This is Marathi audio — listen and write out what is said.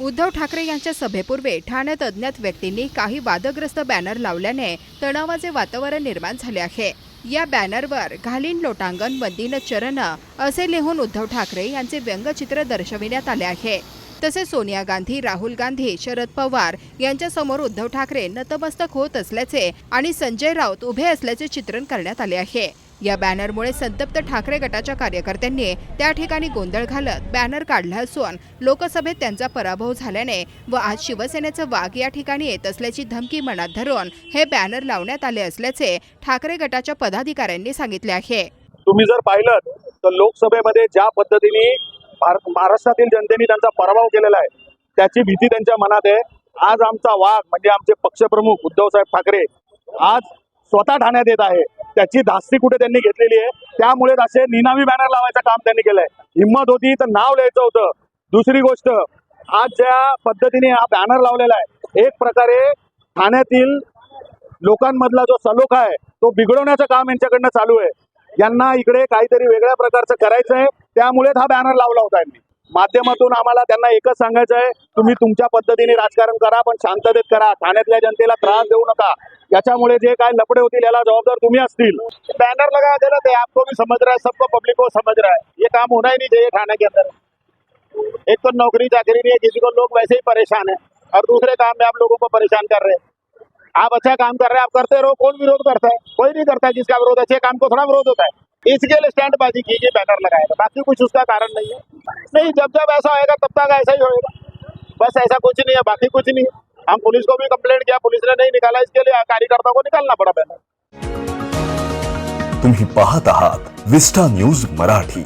उद्धव ठाकरे यांच्या सभेपूर्वी ठाण्यात अज्ञात व्यक्तींनी काही वादग्रस्त बॅनर लावल्याने तणावाचे वातावरण निर्माण झाले आहे. या बॅनरवर घालीन लोटांगण बंदीन चरण असे लिहून उद्धव ठाकरे यांचे व्यंगचित्र दर्शविण्यात आले आहे. तसेच सोनिया गांधी राहुल गांधी शरद पवार यांच्यासमोर उद्धव ठाकरे नतमस्तक होत असल्याचे आणि संजय राऊत उभे असल्याचे चित्रण करण्यात आले आहे. या बॅनरमुळे संतप्त ठाकरे गटाच्या कार्यकर्त्यांनी त्या ठिकाणी गोंधळ घालत बॅनर काढला असून लोकसभेत त्यांचा पराभव झाल्याने व आज शिवसेनेचं वाघ या ठिकाणी येत असल्याची धमकी मनात धरून हे बॅनर लावण्यात आले असल्याचे ठाकरे गटाच्या पदाधिकाऱ्यांनी सांगितले आहे. तुम्ही जर पाहिलं तर लोकसभेमध्ये ज्या पद्धतीने महाराष्ट्रातील जनतेने त्यांचा पराभव केलेला आहे. त्याची भीती त्यांच्या मनात आहे. आज आमचा वाघ म्हणजे आमचे पक्षप्रमुख उद्धवसाहेब ठाकरे आज स्वतः ठाण्यात येत आहे. त्याची धास्ती कुठे त्यांनी घेतलेली आहे? त्यामुळे असे निनावी बॅनर लावायचं काम त्यांनी केलंय. हिंमत होती तर नाव लिहायचं होतं. दुसरी गोष्ट आज ज्या पद्धतीने हा बॅनर लावलेला आहे एक प्रकारे ठाण्यातील लोकांमधला जो सलोखा आहे तो बिघडवण्याचं काम यांच्याकडनं चालू आहे. यांना इकडे काहीतरी वेगळ्या प्रकारचं करायचं आहे त्यामुळेच हा बॅनर लावला होता यांनी. माध्यमातून आम्हाला त्यांना एकच सांगायचं आहे तुम्ही तुमच्या पद्धतीने राजकारण करा पण शांततेत करा. ठाण्यातल्या जनतेला त्रास देऊ नका. याच्यामुळे जे काय लपडे होतील याला जबाबदार तुम्ही असतील. बॅनर लगा देना ते आपको भी समझ रहा है सबको पब्लिक को समझ रहा है. ये काम होना ही नहीं चाहिए थाने के अंदर. एक तो नौकरी चाकरी नहीं है किसी को लोग वैसे ही परेशान है और दूसरे काम में आप लोगों को परेशान कर रहे हैं. आप अच्छा काम कर रहे हैं आप करते रहो कौन विरोध करता है? कोई नहीं करता है जिसका विरोध अच्छे काम को थोड़ा विरोध होता है. इसके लिए स्टैंड बाजी कीजिए बैनर लगाएगा बाकी कुछ उसका कारण नहीं है। नहीं, जब जब ऐसा होएगा, तब तक ऐसा ही होएगा। बस ऐसा कुछ नहीं है, बाकी कुछ नहीं है। हम पुलिस को भी कंप्लेंट किया, पुलिस ने नहीं निकाला, इसके लिए कार्यकर्ता को निकालना पड़ा बैनर तुम्हें पहात आहात विस्टा न्यूज़ मराठी।